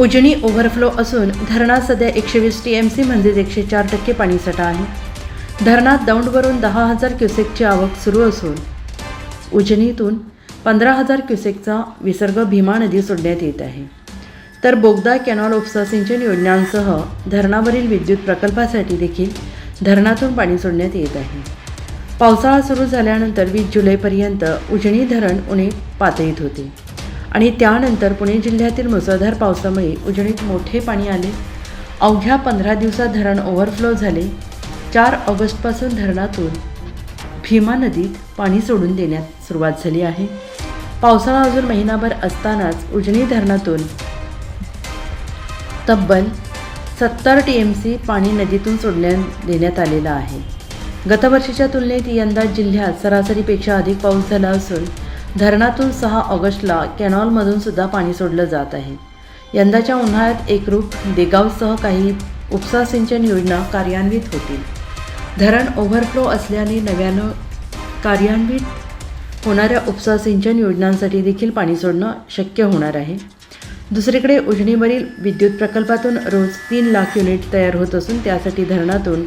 Ujani overflow असून धरणात सध्या एकशे वीस टी एम सी म्हणजेच एकशे चार टक्के पाणीसाठा आहे. धरणात दौंडवरून दहा हजार क्युसेकची आवक सुरू असून उजनीतून पंधरा हजार क्युसेकचा विसर्ग भीमा नदी सोडण्यात येत आहे. तर बोगदा कॅनॉल उपसा सिंचन योजनांसह धरणावरील विद्युत प्रकल्पासाठी देखील धरणातून पाणी सोडण्यात येत आहे. पावसाळा सुरू झाल्यानंतर वीस जुलैपर्यंत उजनी धरण उणे पातळीत होते. आणि त्यानंतर पुणे जिल्ह्यातील मुसळधार पावसामुळे उजनीत मोठे पाणी आले. अवघ्या पंधरा दिवसात धरण ओव्हरफ्लो झाले. चार ऑगस्टपासून धरणातून भीमा नदीत पाणी सोडून देण्यात सुरुवात झाली आहे. पावसाळा अजून महिनाभर असतानाच उजनी धरणातून तब्बल सत्तर टी एम सी पाणी नदीतून सोडण्यात देण्यात आलेलं आहे. गतवर्षीच्या तुलनेत यंदा जिल्ह्यात सरासरीपेक्षा अधिक पाऊस झाला असून धरणातून सहा ऑगस्टला कॅनॉलमधून सुद्धा पाणी सोडलं जात आहे. यंदाच्या उन्हाळ्यात एकरूप देगावसह काही उपसा सिंचन योजना कार्यान्वित होतील. धरण ओव्हरफ्लो असल्याने नव्यानं कार्यान्वित होणाऱ्या उपसा सिंचन योजनांसाठी देखील पाणी सोडणं शक्य होणार आहे. दुसरीकडे उजनीवरील विद्युत प्रकल्पातून रोज तीन लाख युनिट तयार होत असून त्यासाठी धरणातून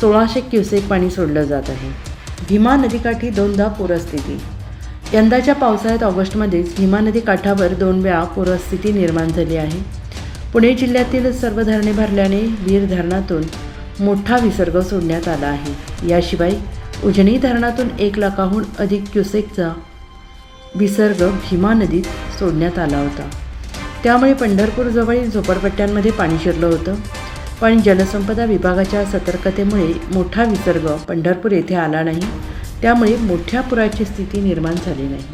सोळाशे क्युसेक पाणी सोडलं जात आहे. भीमा नदीकाठी दोनदा पूरस्थिती यंदाच्या पावसाळ्यात ऑगस्टमध्येच भीमा नदी काठावर दोन वेळा पूरस्थिती निर्माण झाली आहे. पुणे जिल्ह्यातील सर्व धरणे भरल्याने वीर धरणातून मोठा विसर्ग सोडण्यात आला आहे. याशिवाय उजनी धरणातून एक लाखाहून अधिक क्युसेकचा विसर्ग भीमा नदीत सोडण्यात आला होता. त्यामुळे पंढरपूरजवळील झोपडपट्ट्यांमध्ये पाणी शिरलं होतं. पण जलसंपदा विभागाच्या सतर्कतेमुळे मोठा विसर्ग पंढरपूर येथे आला नाही. त्यामुळे मोठ्या पुराची स्थिती निर्माण झाली नाही.